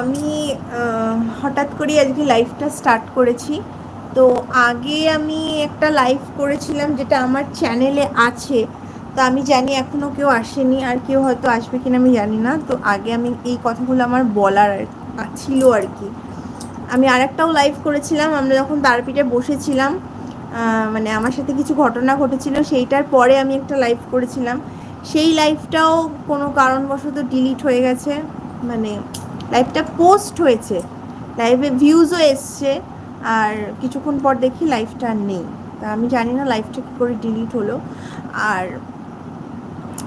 আমি হঠাৎ করে আজকে লাইফটা স্টার্ট করেছি। তো আগে আমি একটা লাইভ করেছিলাম যেটা আমার চ্যানেলে আছে। তো আমি জানি এখনও কেউ আসেনি, আর কেউ হয়তো আসবে কিনা আমি জানি না। তো আগে আমি এই কথাগুলো আমার বলার ছিল আর কি। আমি আর একটাও লাইভ করেছিলাম, আমরা যখন তারপিঠে বসেছিলাম মানে আমার সাথে কিছু ঘটনা ঘটেছিল, সেইটার পরে আমি একটা লাইভ করেছিলাম। সেই লাইভটাও কোনো কারণবশত ডিলিট হয়ে গেছে মানে লাইভটা পোস্ট হয়েছে। লাইভে ভিউজও এসছে, আর কিছুক্ষণ পর দেখি লাইভটা নেই। তা আমি জানি না লাইভটা কী করে ডিলিট হলো। আর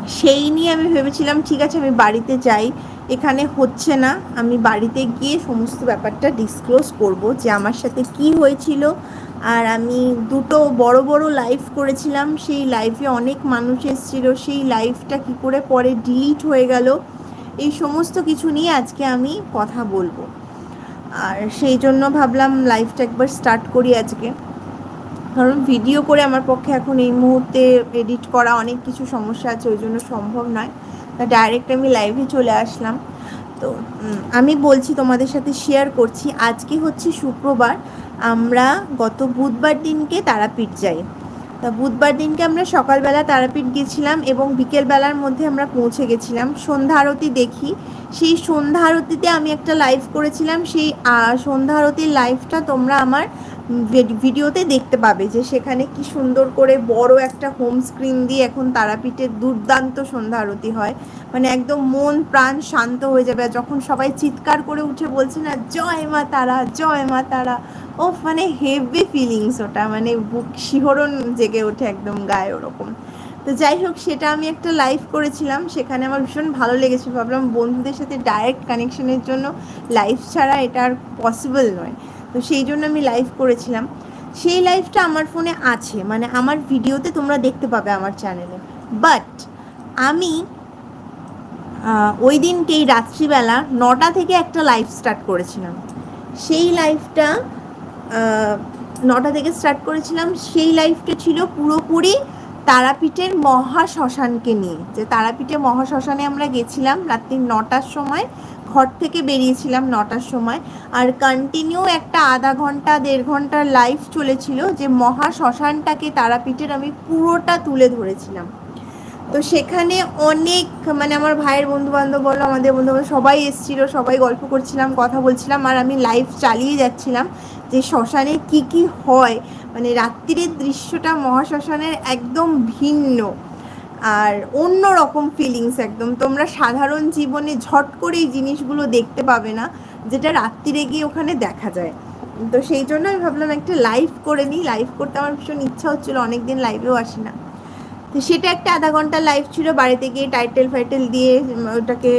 সেই নিয়ে আমি ভেবেছিলাম, ঠিক আছে, আমি বাড়িতে যাই। এখানে হচ্ছে না। আমি বাড়িতে গিয়ে সমস্ত ব্যাপারটা ডিসক্লোজ করব যে আমার সাথে কি হয়েছিল। আর আমি দুটো বড় বড় লাইভ করেছিলাম। সেই লাইভে অনেক মানুষ এসেছিল। সেই লাইভটা কি করে পরে ডিলিট হয়ে গেল। এই সমস্ত কিছু নিয়ে আজকে আমি কথা বলব। আর সেই জন্য ভাবলাম লাইভটা একবার স্টার্ট করি আজকে। কারণ ভিডিও করে আমার পক্ষে এখন এই মুহূর্তে এডিট করা অনেক কিছু সমস্যা আছে, ওই জন্য সম্ভব নয়। ডাইরেক্ট আমি লাইভে চলে আসলাম। তো আমি বলছি তোমাদের সাথে শেয়ার করছি, আজকে হচ্ছে শুক্রবার, আমরা গত বুধবার দিনকে তারাপীঠ যাই। তা বুধবার দিনকে আমরা সকালবেলা তারাপীঠ গেছিলাম এবং বিকেলবেলার মধ্যে আমরা পৌঁছে গেছিলাম। সন্ধ্যা আরতি দেখি। সেই সন্ধ্যা আরতিতে আমি একটা লাইভ করেছিলাম। সেই সন্ধ্যা আরতির লাইভটা তোমরা আমার ভিডিওতে দেখতে পাবে যে সেখানে কি সুন্দর করে বড় একটা হোম স্ক্রিন দিয়ে এখন তারাপীঠের দুর্দান্ত সন্ধ্যা আরতি হয়। মানে একদম মন প্রাণ শান্ত হয়ে যাবে। যখন সবাই চিৎকার করে উঠে বলছে না, জয় মা তারা, জয় মা তারা। ও মানে হেভি ফিলিংস ওটা। মানে বুক শিহরণ জেগে ওঠে একদম গায়ে ওরকম। তো যাই হোক, সেটা আমি একটা লাইভ করেছিলাম। সেখানে আমার ভীষণ ভালো লেগেছে ভাবলাম বন্ধুদের সাথে ডাইরেক্ট কানেকশনের জন্য লাইভ ছাড়া এটা আর পসিবল নয়। তো সেই জন্য আমি লাইভ করেছিলাম। সেই লাইভটা আমার ফোনে আছে মানে আমার ভিডিওতে তোমরা দেখতে পাবে আমার চ্যানেলে বাট আমি ওই দিনকেই রাত্রিবেলা নটা থেকে একটা লাইভ স্টার্ট করেছিলাম। সেই লাইভটা নটা থেকে স্টার্ট করেছিলাম। সেই লাইভটা ছিল পুরোপুরি তারাপীঠের মহা শ্মশানকে নিয়ে। যে তারাপীঠে মহা শ্মশানে আমরা গেছিলাম রাত্রি নটার সময়। ঘর থেকে বেরিয়েছিলাম নটার সময়। আর কন্টিনিউ একটা আধা ঘণ্টা, দেড় ঘণ্টার লাইভ চলেছিল যে মহা শ্মশানটাকে, তারাপীঠের আমি পুরোটা তুলে ধরেছিলাম। তো সেখানে অনেক মানে আমার ভাইয়ের বন্ধু বান্ধব বলো, আমাদের বন্ধু বান্ধব সবাই এসেছিল, সবাই গল্প করছিলাম, কথা বলছিলাম, আর আমি লাইভ চালিয়ে যাচ্ছিলাম যে শ্মশানে কি কি হয়। মানে রাত্রির দৃশ্যটা মহাশ্মশানের একদম ভিন্ন। আর অন্য রকম ফিলিংস একদম। তোমরা সাধারণ জীবনে ঝট করে এই জিনিসগুলো দেখতে পাবে না, যেটা রাত্রিরে গিয়ে ওখানে দেখা যায়। তো সেই জন্য আমি ভাবলাম একটা লাইভ করে নিই। লাইভ করতে আমার ভীষণ ইচ্ছা হচ্ছিল, অনেকদিন লাইভেও আসি না তো সেটা একটা আধা ঘণ্টা লাইভ ছিল, বাড়িতে গিয়ে টাইটেল ফাইটেল দিয়ে ওটাকে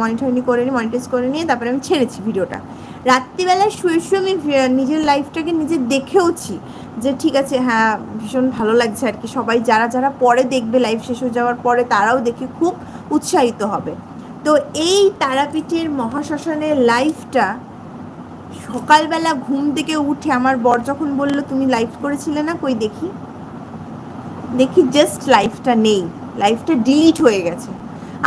মনিটরিং করে নিয়ে মনিটাইজ করে নিয়ে তারপরে আমি ছেড়েছি ভিডিওটা। রাত্রিবেলায় শুয়ে শুয়ে আমি নিজের লাইফটাকে নিজে দেখেওছি যে ঠিক আছে হ্যাঁ ভীষণ ভালো লাগছে আর কি। সবাই যারা যারা পরে দেখবে লাইভ শেষ হয়ে যাওয়ার পরে তারাও দেখে খুব উৎসাহিত হবে। তো এই তারাপীঠের মহাশ্মশানের লাইফটা সকালবেলা ঘুম থেকে উঠে আমার বর যখন বলল, তুমি লাইভ করেছিলে না? কই দেখি? দেখি জাস্ট লাইফটা নেই। লাইফটা ডিলিট হয়ে গেছে।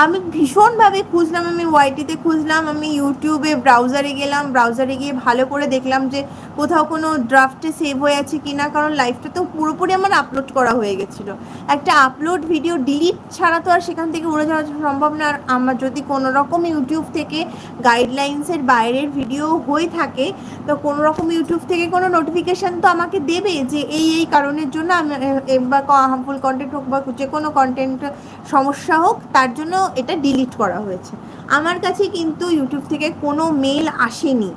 আমি ভীষণভাবে খুঁজলাম, আমি ওয়াইটিতে খুঁজলাম, আমি ইউটিউবে ব্রাউজারে গেলাম ব্রাউজারে গিয়ে ভালো করে দেখলাম যে কোথাও কোনো ড্রাফটে সেভ হয়ে আছে কি না কারণ লাইফটা তো পুরোপুরি আমার আপলোড করা হয়ে গেছিল। একটা আপলোড ভিডিও ডিলিট ছাড়া তো আর সেখান থেকে উড়ে যাওয়া সম্ভব না। আর আমার যদি কোনো রকম ইউটিউব থেকে গাইডলাইন্সের বাইরের ভিডিও হয়ে থাকে, তো কোনো রকম ইউটিউব থেকে কোনো নোটিফিকেশান তো আমাকে দেবে যে এই এই কারণের জন্য আমি বা হার্মফুল কন্টেন্ট হোক বা যে কোনো কন্টেন্ট সমস্যা হোক, তার জন্য এটা ডিলিট করা হয়েছে। আমার কাছে কিন্তু ইউটিউব থেকে কোনো মেল আসেনি।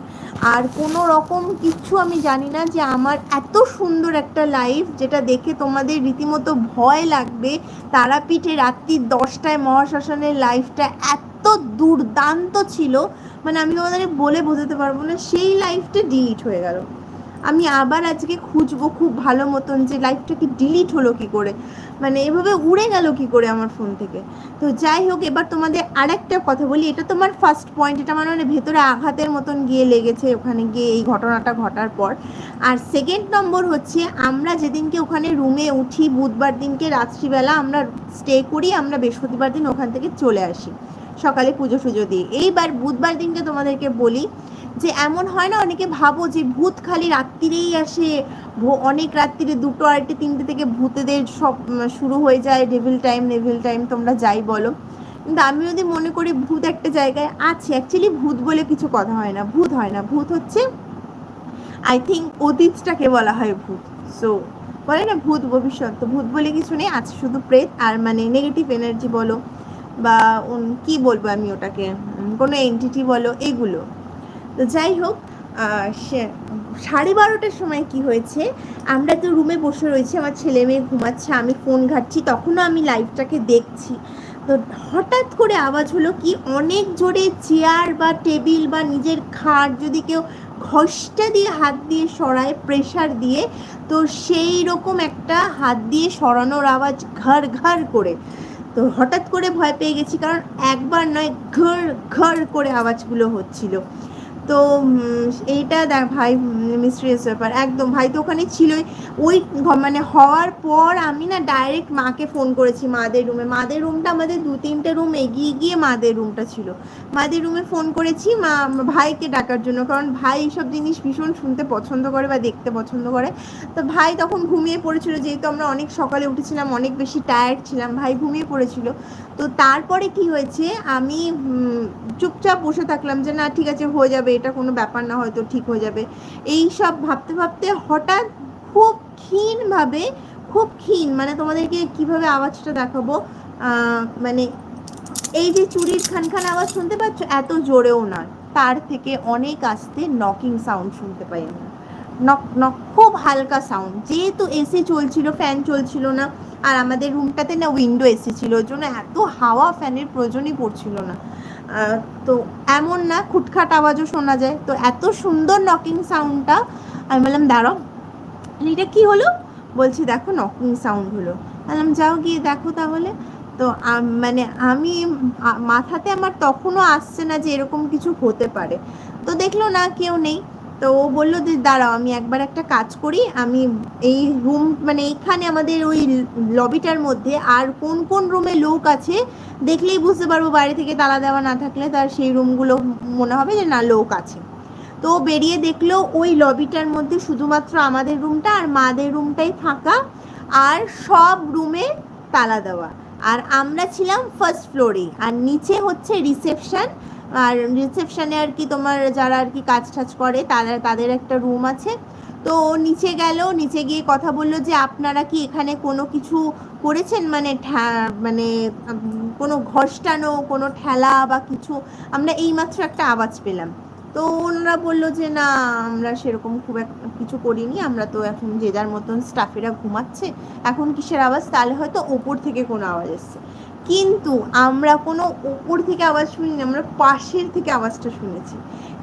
আর কোনো রকম কিছু আমি জানি না যে আমার এত সুন্দর একটা লাইভ যেটা দেখে তোমাদের রীতিমতো ভয় লাগবে, তারাপীঠে রাত্রি দশটায় মহাশ্মশানের লাইভটা এত দুর্দান্ত ছিল মানে আমি তোমাদের বলে বোঝাতে পারব না, সেই লাইভটা ডিলিট হয়ে গেল। আমি আবার আজকে খুঁজবো খুব ভালো মতন যে লাইফটা কি ডিলিট হলো কি করে। মানে এভাবে উড়ে গেল কি করে আমার ফোন থেকে? তো যাই হোক, এবার তোমাদের আরেকটা কথা বলি। এটা তোমার ফার্স্ট পয়েন্ট এটা মানে ভেতরে আঘাতের মতন গিয়ে লেগেছে ওখানে গিয়ে এই ঘটনাটা ঘটার পর। আর সেকেন্ড নম্বর হচ্ছে, আমরা যেদিনকে ওখানে রুমে উঠি, বুধবার দিনকে রাত্রিবেলা আমরা স্টে করি, আমরা বৃহস্পতিবার দিন ওখান থেকে চলে আসি, সকালে পুজো ফুজো দিয়ে। এইবার বুধবার দিনকে তোমাদেরকে বলি যে, এমন হয় না, অনেকে ভাবো যে ভূত খালি রাত্রিরেই আসে অনেক রাত্রিরে দুটো আড়াইটে, তিনটে থেকে ভূতেদের সব শুরু হয়ে যায় ডেভিল টাইম নেভিল টাইম তোমরা যাই বলো। কিন্তু আমি যদি মনে করি ভূত একটা জায়গায় আছে অ্যাকচুয়ালি ভূত বলে কিছু কথা হয় না, ভূত হয় না। ভূত হচ্ছে আই থিঙ্ক অতীতটাকে বলা হয় ভূত। সো বলে না ভূত ভবিষ্যৎ, তো ভূত বলে কিছু নেই, আছে শুধু প্রেত, আর মানে নেগেটিভ এনার্জি বলো, বা কি বলব আমি ওটাকে? কোনো এন্টিটি বলো, এগুলো। তো যাই হোক সে- সাড়ে বারোটার সময় কি হয়েছে? আমরা তো রুমে বসে রয়েছি, আমার ছেলে মেয়ে ঘুমাচ্ছে, আমি ফোন ঘাটছি, তখনও আমি লাইভটাকে দেখছি। তো হঠাৎ করে আওয়াজ হলো কি, অনেক জোরে চেয়ার বা টেবিল বা নিজের খাট যদি কেউ ঘষটা দিয়ে হাত দিয়ে সরায় প্রেশার দিয়ে, তো সেই রকম একটা হাত দিয়ে সরানোর আওয়াজ ঘর ঘর করে। তো হঠাৎ করে ভয় পেয়ে গেছি, কারণ একবার নয়, ঘর ঘর করে আওয়াজগুলো হচ্ছিল। তো এইটা দেখ ভাই মিস্ট্রিয়াস ব্যাপার। একদম ভাই, তো ওখানে ছিলই। ওই মানে হওয়ার পর আমি না ডাইরেক্ট মাকে ফোন করেছি মাদের রুমে মাদের রুমটা আমাদের দু, তিনটে রুম এগিয়ে গিয়ে মাদের রুমটা ছিল। মাদের রুমে ফোন করেছি মা ভাইকে ডাকার জন্য। কারণ ভাই এইসব জিনিস ভীষণ শুনতে পছন্দ করে বা দেখতে পছন্দ করে। তো ভাই তখন ঘুমিয়ে পড়েছিল। যেহেতু আমরা অনেক সকালে উঠেছিলাম, অনেক বেশি টায়ার্ড ছিলাম, ভাই ঘুমিয়ে পড়েছিল। তো তারপরে কি হয়েছে, আমি চুপচাপ বসে থাকলাম যে না, ঠিক আছে, হয়ে যাবে এটা কোনো ব্যাপার না, হয়তো ঠিক হয়ে যাবে। এই সব ভাবতে ভাবতে হঠাৎ খুব ক্ষীণভাবে, খুব ক্ষীণ মানে তোমাদেরকে কীভাবে আওয়াজটা দেখাবো? মানে এই যে চুরির খান খান আওয়াজ শুনতে পাচ্ছ, এত জোরেও নয়। তার থেকে অনেক আস্তে নকিং সাউন্ড শুনতে পাই আমরা। নক নক খুব হালকা সাউন্ড যেহেতু এসি চলছিল ফ্যান চলছিল না, আর আমাদের রুমটাতে না উইন্ডো এসি ছিল, ওই জন্য এত হাওয়া ফ্যানের প্রয়োজনই পড়ছিল না। তো এমন না, খুটখাট আওয়াজও শোনা যায়। তো এত সুন্দর নকিং সাউন্ডটা আমি বললাম, দাঁড়াও। এটা কি হলো? বলছি, দেখো নকিং সাউন্ড হলো বললাম, যাও গিয়ে দেখো তাহলে। তো মানে আমি মাথাতে আমার তখনও আসছে না যে এরকম কিছু হতে পারে। তো দেখল না, কেউ নেই। তো ও বলল যে, দাঁড়াও, আমি একবার একটা কাজ করি। আমি এই রুম মানে এইখানে আমাদের ওই লবিটার মধ্যে আর কোন কোন রুমে লোক আছে দেখলেই বুঝতে পারব বাইরে থেকে তালা দেওয়া না থাকলে তার সেই রুমগুলো মনে হবে যে, না, লোক আছে। তো বেরিয়ে দেখল ওই লবিটার মধ্যে শুধুমাত্র আমাদের রুমটা আর মাদের রুমটাই ফাঁকা আর সব রুমে তালা দেওয়া। আর আমরা ছিলাম ফার্স্ট ফ্লোরে। আর নিচে হচ্ছে রিসেপশন। আর রিসেপশনে আর কি তোমার যারা আর কি কাজ টাজ করে, তারা, তাদের একটা রুম আছে। তো নিচে গেল, নিচে গিয়ে কথা বলল যে, আপনারা কি এখানে কোনো কিছু করেছেন? মানে মানে কোনো ঘষ্টানো, কোনো ঠেলা বা কিছু? আমরা এইমাত্র একটা আওয়াজ পেলাম। তো ওনারা বলল যে, না, আমরা সেরকম খুব একটা কিছু করিনি। আমরা তো এখন যে যার মতন স্টাফেরা ঘুমাচ্ছে, এখন কিসের আওয়াজ? তাহলে হয়তো ওপর থেকে কোনো আওয়াজ এসছে। কিন্তু আমরা কোনো ওপর থেকে আওয়াজ শুনিনি, আমরা পাশের থেকে আওয়াজটা শুনেছি।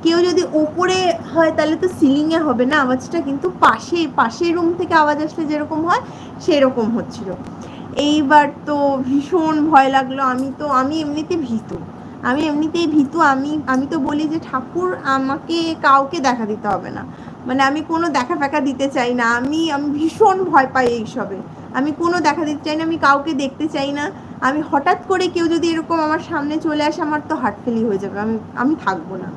কেউ যদি ওপরে হয় তাহলে তো সিলিংয়ে হবে না, আওয়াজটা কিন্তু পাশে, পাশের রুম থেকে আওয়াজ আসলে যেরকম হয়, সেরকম হচ্ছিল। এইবার তো ভীষণ ভয় লাগল, আমি তো, আমি এমনিতে ভীতু। আমি এমনিতেই ভীতু, আমি আমি তো বলি যে ঠাকুর আমাকে কাউকে দেখা দিতে হবে না। মানে আমি কোনো দেখা ফেকা দিতে চাই না, আমি আমি ভীষণ ভয় পাই এইসবে। আমি কোনো দেখা দিতে চাই না, আমি কাউকে দেখতে চাই না। আমি হঠাৎ করে কেউ যদি এরকম আমার সামনে চলে আসে, আমার তো হার্ট ফেলি হয়ে যাবে। আমি আমি থাকব না।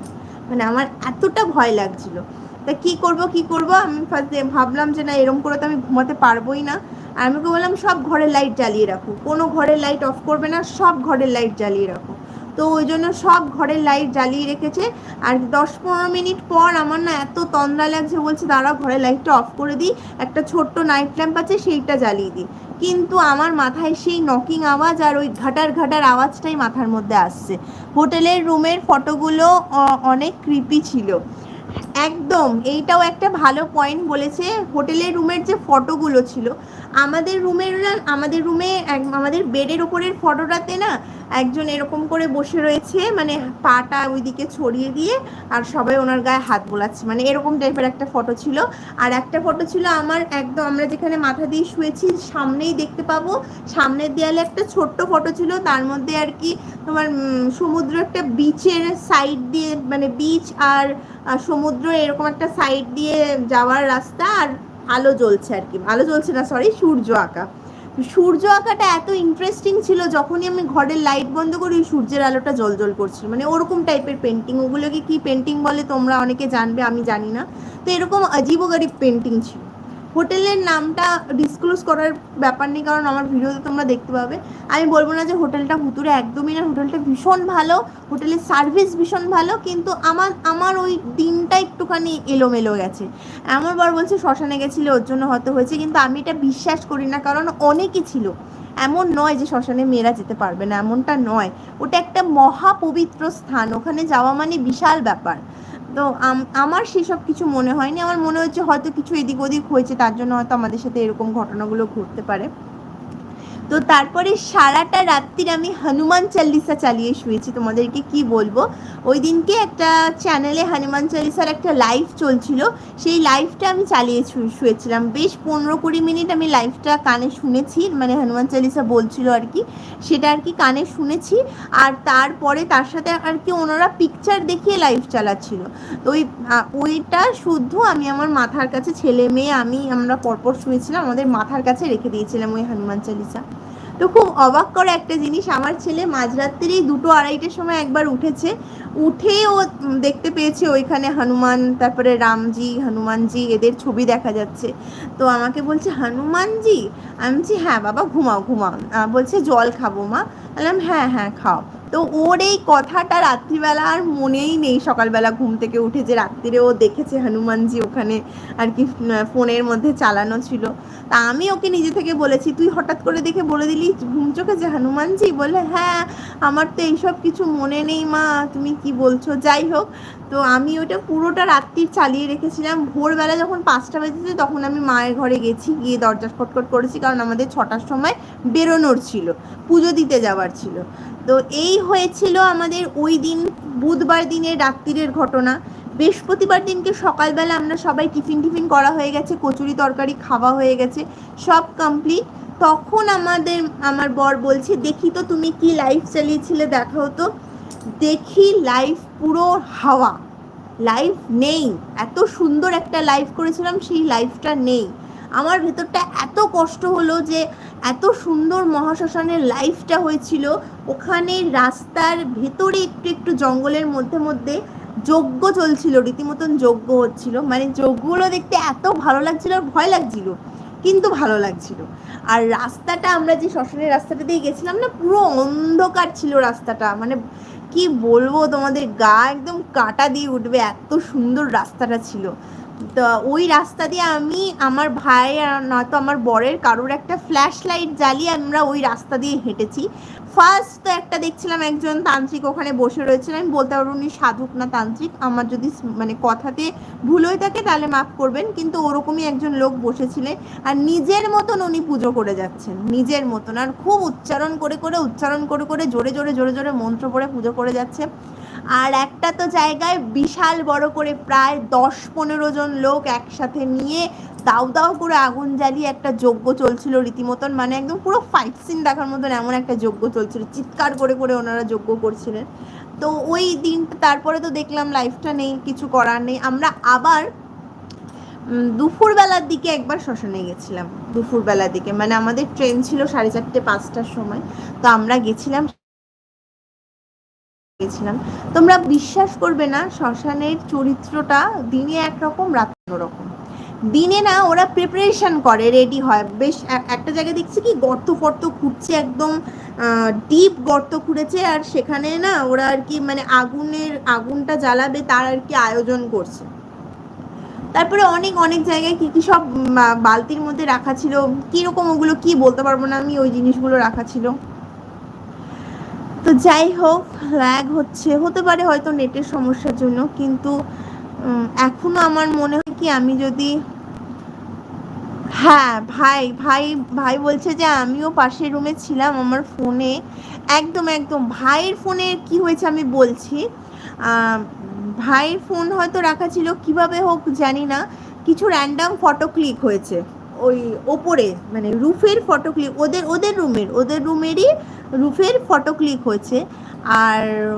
মানে আমার এতটা ভয় লাগছিল। তা কি করব কি করব? আমি ফার্স্টে ভাবলাম যে না এরকম করে তো আমি ঘুমাতে পারবোই না। আর আমাকে বললাম, সব ঘরের লাইট জ্বালিয়ে রাখো। কোনো ঘরের লাইট অফ করবে না, সব ঘরের লাইট জ্বালিয়ে রাখো। তো ওই জন্য সব ঘরের লাইট জ্বালিয়ে রেখেছে। আর দশ পনেরো মিনিট পর আমার না এত তন্দ্রা লাগছে, বলছে দাঁড়া ঘরের লাইটটা অফ করে দিই। একটা ছোট্ট নাইট ল্যাম্প আছে, সেইটা জ্বালিয়ে দিই। কিন্তু আমার মাথায় সেই নকিং আওয়াজ আর ওই ঘাটার ঘাটার আওয়াজটাই মাথার মধ্যে আসছে। হোটেলের রুমের ফটোগুলো অনেক কৃপি ছিল। একদম, এইটাও একটা ভালো পয়েন্ট বলেছে। হোটেলের রুমের যে ফটোগুলো ছিল, আমাদের রুমের না- আমাদের রুমে আমাদের বেডের ওপরের ফটোটাতে না, একজন এরকম করে বসে রয়েছে মানে পাটা ওইদিকে ছড়িয়ে দিয়ে, আর সবাই ওনার গায়ে হাত বোলাচ্ছে। মানে এরকম টাইপের একটা ফটো ছিল। আর একটা ফটো ছিল আমার একদম, আমরা যেখানে মাথা দিয়ে শুয়েছি, সামনেই দেখতে পাবো, সামনের দেয়ালে একটা ছোট্ট ফটো ছিল, তার মধ্যে আর কি তোমার সমুদ্র একটা বিচের সাইড দিয়ে মানে বিচ আর আর সমুদ্র এরকম একটা সাইড দিয়ে যাওয়ার রাস্তা আর আলো জ্বলছে আর কি। আলো জ্বলছে না সরি সূর্য আঁকা। সূর্য আঁকাটা এত ইন্টারেস্টিং ছিল যখনই আমি ঘরের লাইট বন্ধ করি সূর্যের আলোটা জল জল করছিল। মানে ওরকম টাইপের পেন্টিং ওগুলোকে কি পেন্টিং বলে তোমরা অনেকে জানবে, আমি জানি না। তো এরকম অজীব গরিব পেন্টিং ছিল। হোটেলের নামটা ডিসক্লোজ করার ব্যাপার নেই, কারণ আমার ভিডিওতে তোমরা দেখতে পাবে। আমি বলব না যে হোটেলটা ভুতুরে একদমই না, হোটেলটা ভীষণ ভালো, হোটেলের সার্ভিস ভীষণ ভালো, কিন্তু আমার আমার ওই দিনটা একটুখানি এলোমেলো গেছে। এমন বার বলছে, শ্মশানে গেছিল, ওর জন্য হয়তো হয়েছে, কিন্তু আমি এটা বিশ্বাস করি না, কারণ অনেকই ছিল। এমন নয় যে শ্মশানে মেয়েরা যেতে পারবে না, এমনটা নয়। ওটা একটা মহাপবিত্র স্থান, ওখানে যাওয়া মানে বিশাল ব্যাপার। তো আমার সেসব কিছু মনে হয়নি। আমার মনে হচ্ছে হয়তো কিছু এদিক ওদিক হয়েছে, তার জন্য হয়তো আমাদের সাথে এরকম ঘটনাগুলো ঘটতে পারে। তো তারপরে সারাটা রাত্রির আমি হনুমান চাল্লিসা চালিয়ে শুয়েছি। তোমাদেরকে কি বলব? ওই দিনকে একটা চ্যানেলে হনুমান চাল্লিসার একটা লাইভ চলছিল। সেই লাইভটা আমি চালিয়ে শুয়েছিলাম। বেশ পনেরো কুড়ি মিনিট আমি লাইভটা কানে শুনেছি মানে হনুমান চালিসা বলছিল আর কি, সেটা আর কি কানে শুনেছি। আর তারপরে তার সাথে আর কি ওনারা পিকচার দেখিয়ে লাইভ চালাচ্ছিল। তো ওই ওইটা শুদ্ধ আমি আমার মাথার কাছে, ছেলে মেয়ে আমি আমরা পরপর শুয়েছিলাম, আমাদের মাথার কাছে রেখে দিয়েছিলাম ওই হনুমান চালিসা। তো খুব অবাক করে একটা জিনিস। আমার ছেলে মাঝরাত্রিরেই দুটো আড়াইটের সময় একবার উঠেছে। উঠে ও দেখতে পেয়েছে ওইখানে হনুমান, তারপরে রামজি, হনুমানজি, এদের ছবি দেখা যাচ্ছে। তো আমাকে বলছে, হনুমানজি? আমি বলছি হ্যাঁ বাবা, ঘুমাও ঘুমাও। বলছে, জল খাব মা। বললাম হ্যাঁ হ্যাঁ খাও তো ওর এই কথাটা রাত্রিবেলা আর মনেই নেই। সকালবেলা ঘুম থেকে উঠে যে রাত্রিরে ও দেখেছে হনুমানজি ওখানে আর কি ফোনের মধ্যে চালানো ছিল। তা আমি ওকে নিজে থেকে বলেছি, তুই হঠাৎ করে দেখে বলে দিলি ঘুম চোখে যে হনুমানজি? বলে হ্যাঁ আমার তো এইসব কিছু মনে নেই মা, তুমি কি বলছো? যাই হোক, তো আমি ওটা পুরোটা রাত্রি চালিয়ে রেখেছিলাম। ভোরবেলা যখন পাঁচটা বেজেছে তখন আমি মায়ের ঘরে গেছি, গিয়ে দরজা খটখট করেছি, কারণ আমাদের ছটার সময় বেরোনোর ছিল, পুজো দিতে যাওয়ার ছিল। তো এই হয়েছিল আমাদের ওই দিন, বুধবার দিনের রাত্রিরের ঘটনা। বৃহস্পতিবার দিনকে সকালবেলা আমরা সবাই টিফিন টিফিন করা হয়ে গেছে, কচুরি তরকারি খাওয়া হয়ে গেছে, সব কমপ্লিট তখন আমাদের, আমার বর বলছে, দেখি তো তুমি কি লাইফ চালিয়েছিলে দেখা হতো দেখি লাইফ পুরো হাওয়া। লাইফ নেই। এত সুন্দর একটা লাইফ করেছিলাম, সেই লাইফটা নেই। আমার ভেতরটা এত কষ্ট হলো যে এত সুন্দর মহাশ্মশানের লাইফটা হয়েছিল। ওখানে রাস্তার ভেতরে একটু একটু জঙ্গলের মধ্যে মধ্যে যজ্ঞ চলছিল, রীতিমতন যজ্ঞ হচ্ছিল। মানে যজ্ঞগুলো দেখতে এত ভালো লাগছিল আর ভয় লাগছিল, কিন্তু ভালো লাগছিল। আর রাস্তাটা আমরা যে শ্মশানের রাস্তাটা দিয়ে গেছিলাম না, পুরো অন্ধকার ছিল রাস্তাটা। মানে কি বলব তোমাদের, গা একদম কাটা দিয়ে উঠবে, এত সুন্দর রাস্তাটা ছিল। ওই রাস্তা দিয়ে আমি, আমার ভাই আর নয়তো আমার বরের কারোর একটা ফ্ল্যাশ লাইট জ্বালিয়ে আমরা ওই রাস্তা দিয়ে হেঁটেছি। ফার্স্ট তো একটা দেখছিলাম একজন তান্ত্রিক ওখানে বসে রয়েছিলেন আমি বলতে পারব উনি সাধুক না তান্ত্রিক। আমার যদি মানে কথাতে ভুল হয়ে থাকে তাহলে মাফ করবেন, কিন্তু ওরকমই একজন লোক বসেছিলেন। আর নিজের মতন উনি পুজো করে যাচ্ছেন, নিজের মতন। আর খুব উচ্চারণ করে করে, উচ্চারণ করে করে জোরে জোরে জোরে জোরে মন্ত্র পড়ে পুজো করে যাচ্ছে। আর একটা তো জায়গায় বিশাল বড় করে প্রায় দশ পনেরো জন লোক একসাথে নিয়ে দাউ দাউ করে আগুন জ্বালিয়ে একটা যজ্ঞ চলছিল রীতিমতন মানে একদম পুরো ফাইট সিন দেখার মতন এমন একটা যজ্ঞ চলছিল, চিৎকার করে করে ওনারা যজ্ঞ করছিলেন। তো ওই দিন, তারপরে তো দেখলাম লাইফটা নেই, কিছু করার নেই। আমরা আবার দুপুরবেলার দিকে একবার শ্মশানে গেছিলাম, দুপুরবেলার দিকে। মানে আমাদের ট্রেন ছিল সাড়ে চারটে, পাঁচটার সময়। তো আমরা গেছিলাম গেছিলাম তোমরা বিশ্বাস করবে না, শ্মশানের চরিত্রটা দিনে একরকম, রাত অন্যরকম। দিনে না, ওরা প্রিপারেশন করে রেডি হয়। বেশ একটা জায়গায় দেখছি কি, গর্ত ফর্ত খুঁড়ছে একদম ডিপ গর্ত খুঁড়েছে আর সেখানে না, ওরা আর কি মানে আগুনের, আগুনটা জ্বালাবে, তার আর কি আয়োজন করছে। তারপরে অনেক অনেক জায়গায় কি কি সব বালতির মধ্যে রাখা ছিল। কীরকম ওগুলো কি বলতে পারব না আমি, ওই জিনিসগুলো রাখা ছিল। তো যাই হোক ল্যাগ হচ্ছে, হতে পারে হয়তো নেটের সমস্যার জন্য, কিন্তু এখনও আমার মনে হয় কি আমি যদি হ্যাঁ ভাই ভাই ভাই বলছে যে আমিও পাশের রুমে ছিলাম আমার ফোনে একদম একদম, ভাইয়ের ফোনে কি হয়েছে আমি বলছি ভাইয়ের ফোন হয়তো রাখা ছিল, কীভাবে হোক জানি না, কিছু র্যান্ডাম ফটো ক্লিক হয়েছে। ওই ওপরে মানে রুফের ফটো ক্লিক ওদের ওদের রুমের ওদের রুমেরই রুফের ফটো ক্লিক হয়েছে। আর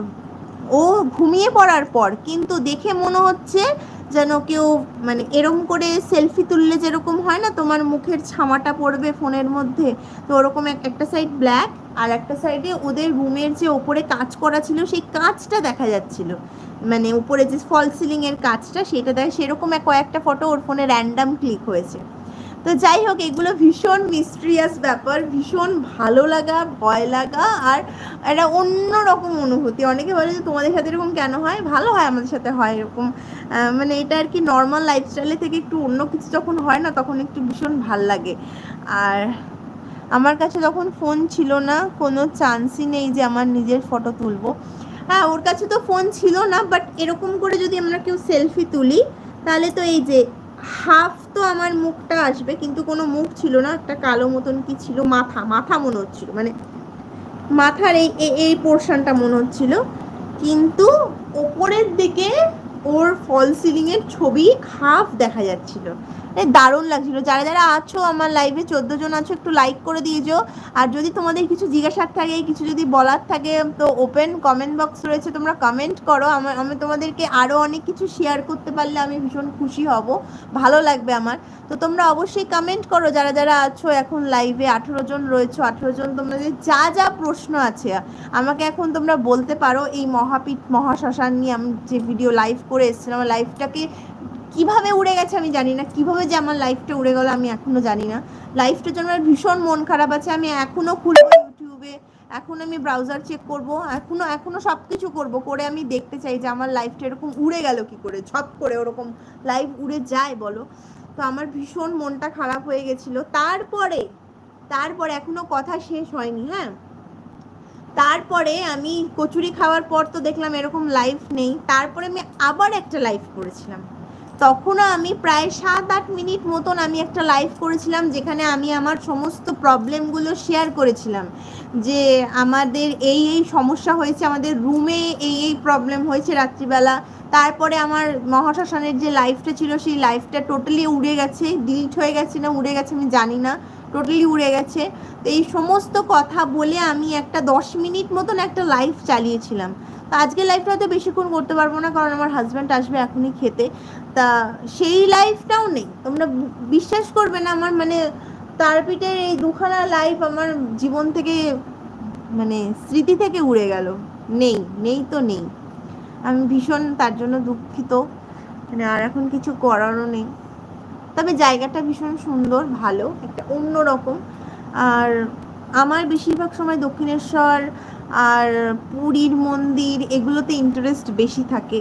ও ঘুমিয়ে পড়ার পর কিন্তু দেখে মনে হচ্ছে যেন কেউ মানে এরম করে সেলফি তুললে যেরকম হয় না, তোমার মুখের ছামাটা পড়বে ফোনের মধ্যে। তো ওরকম এক- একটা সাইড ব্ল্যাক আর একটা সাইডে ওদের রুমের যে ওপরে কাজ করা ছিল, সেই কাজটা দেখা যাচ্ছিল। মানে উপরে যে ফল সিলিংয়ের কাজটা সেটা দেখে, সেরকম কয়েকটা ফটো ওর ফোনে র্যান্ডাম ক্লিক হয়েছে। তো যাই হোক, এগুলো ভীষণ মিস্ট্রিয়াস ব্যাপার, ভীষণ ভালো লাগা, ভয় লাগা, আর একটা অন্য রকম অনুভূতি। অনেকে বলে যে, তোমাদের সাথে এরকম কেন হয়? ভালো হয় আমাদের সাথে হয় এরকম। মানে এটা আর কি নর্মাল লাইফস্টাইলে থেকে একটু অন্য কিছু যখন হয় না, তখন একটু ভীষণ ভালো লাগে। আর আমার কাছে যখন ফোন ছিল না, কোনো চান্সই নেই যে আমার নিজের ফটো তুলবো। হ্যাঁ ওর কাছে তো ফোন ছিল না বাট এরকম করে যদি আমরা কেউ সেলফি তুলি, তাহলে তো এই যে হাফ তো আমার মুখটা আসবে, কিন্তু কোনো মুখ ছিল না, একটা কালো মতন কি ছিল, মাথা মাথা মনে হচ্ছিল মানে মাথার এই, এই- পোর্শনটা মনে হচ্ছিল, কিন্তু ওপরের দিকে ওর ফল সিলিংয়ের ছবি হাফ দেখা যাচ্ছিল। দারুণ লাগছিল। যারা যারা আছো আমার লাইভে চোদ্দ জন আছো, একটু লাইক করে দিয়েছ আর যদি তোমাদের কিছু জিজ্ঞাসার থাকে, কিছু যদি বলার থাকে, তো ওপেন কমেন্ট বক্স রয়েছে, তোমরা কমেন্ট করো। আমার আমি তোমাদেরকে আরও অনেক কিছু শেয়ার করতে পারলে আমি ভীষণ খুশি হব। ভালো লাগবে আমার। তো তোমরা অবশ্যই কমেন্ট করো, যারা যারা আছো এখন লাইভে আঠেরো জন রয়েছো, আঠেরো জন, তোমাদের যা যা প্রশ্ন আছে, আমাকে এখন তোমরা বলতে পারো। এই মহাপীঠ মহাশ্মশান নিয়ে আমি যে ভিডিও লাইভ করে এসেছিলাম আমার লাইফটাকে কীভাবে উড়ে গেছে আমি জানি না, কীভাবে যে আমার লাইফটা উড়ে গেল আমি এখনও জানি না। লাইফটার জন্য আমার ভীষণ মন খারাপ আছে, আমি এখনও খুলবো ইউটিউবে এখন আমি ব্রাউজার চেক করব, এখনও এখনও সব কিছু করব, করে আমি দেখতে চাই যে আমার লাইফটা এরকম উড়ে গেল কি করে, ঝপ করে ওরকম লাইফ উড়ে যায় বলো। তো আমার ভীষণ মনটা খারাপ হয়ে গেছিল। তারপরে তারপরে এখনও কথা শেষ হয়নি হ্যাঁ? তারপরে আমি কচুরি খাওয়ার পর তো দেখলাম এরকম লাইফ নেই, তারপরে আমি আবার একটা লাইভ করেছিলাম। তখনও আমি প্রায় সাত, আট মিনিট মতন আমি একটা লাইভ করেছিলাম যেখানে আমি আমার সমস্ত প্রবলেমগুলো শেয়ার করেছিলাম। যে আমাদের এই এই সমস্যা হয়েছে, আমাদের রুমে এই এই প্রবলেম হয়েছে রাত্রিবেলা। তারপরে আমার মহাশ্মশানের যে লাইফটা ছিল, সেই লাইফটা টোটালি উড়ে গেছে ডিলিট হয়ে গেছে না, উড়ে গেছে আমি জানি না। টোটালি উড়ে গেছে। তো এই সমস্ত কথা বলে আমি একটা দশ মিনিট মতন একটা লাইভ চালিয়েছিলাম। তো আজকে লাইফটা হয়তো বেশিক্ষণ করতে পারব না, কারণ আমার হাজব্যান্ড আসবে এখনই খেতে। তা সেই লাইফটাও নেই। তোমরা বিশ্বাস করবে না আমার মানে তারপিঠের এই দুখানা লাইফ আমার জীবন থেকে মানে স্মৃতি থেকে উড়ে গেল। নেই নেই তো নেই। আমি ভীষণ তার জন্য দুঃখিত। মানে আর এখন কিছু করারও নেই। তবে জায়গাটা ভীষণ সুন্দর, ভালো, একটা অন্যরকম আর আমার বেশিরভাগ সময় দক্ষিণেশ্বর আর পুরীর মন্দির, এগুলোতে ইন্টারেস্ট বেশি থাকে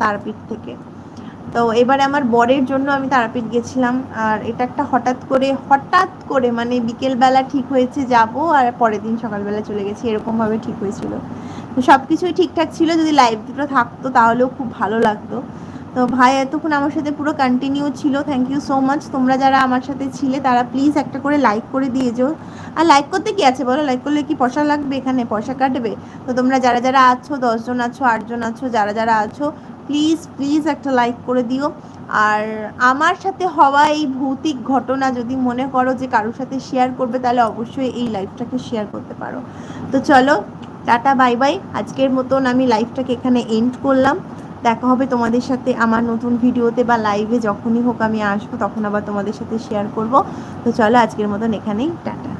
তারাপীঠ থেকে। তো এবারে আমার বরের জন্য আমি তারাপীঠ গেছিলাম, আর এটা একটা হঠাৎ করে হঠাৎ করে মানে বিকেলবেলা ঠিক হয়েছে যাব, আর পরের দিন সকালবেলা চলে গেছি, এরকমভাবে ঠিক হয়েছিল। তো সব কিছুই ঠিকঠাক ছিল, যদি লাইভ দুটো থাকতো তাহলেও খুব ভালো লাগতো। তো ভাই, এতক্ষণ আমার সাথে পুরো কন্টিনিউ ছিল। থ্যাংক ইউ সো মাচ তোমরা যারা আমার সাথে ছিলে, তারা প্লিজ একটা করে লাইক করে দিয়ে যেও। আর লাইক করতে কি আছে বলো? লাইক করলে কি পয়সা লাগবে এখানে? পয়সা কাটবে? তো তোমরা যারা যারা আছো, দশজন আছো, আটজন আছো, যারা যারা আছো প্লিজ প্লিজ একটা লাইক করে দিও। আর আমার সাথে হওয়া এই ভৌতিক ঘটনা যদি মনে করো যে কারোর সাথে শেয়ার করবে, তাহলে অবশ্যই এই লাইফটাকে শেয়ার করতে পারো। তো চলো, টাটা বাই বাই আজকের মতন আমি লাইফটাকে এখানে এন্ড করলাম। দেখা হবে তোমাদের সাথে আমার নতুন ভিডিওতে বা লাইভে যখনই হোক আমি আসব, তখন আবার তোমাদের সাথে শেয়ার করব। তো চলো আজকের মতন এখানেই, টাটা।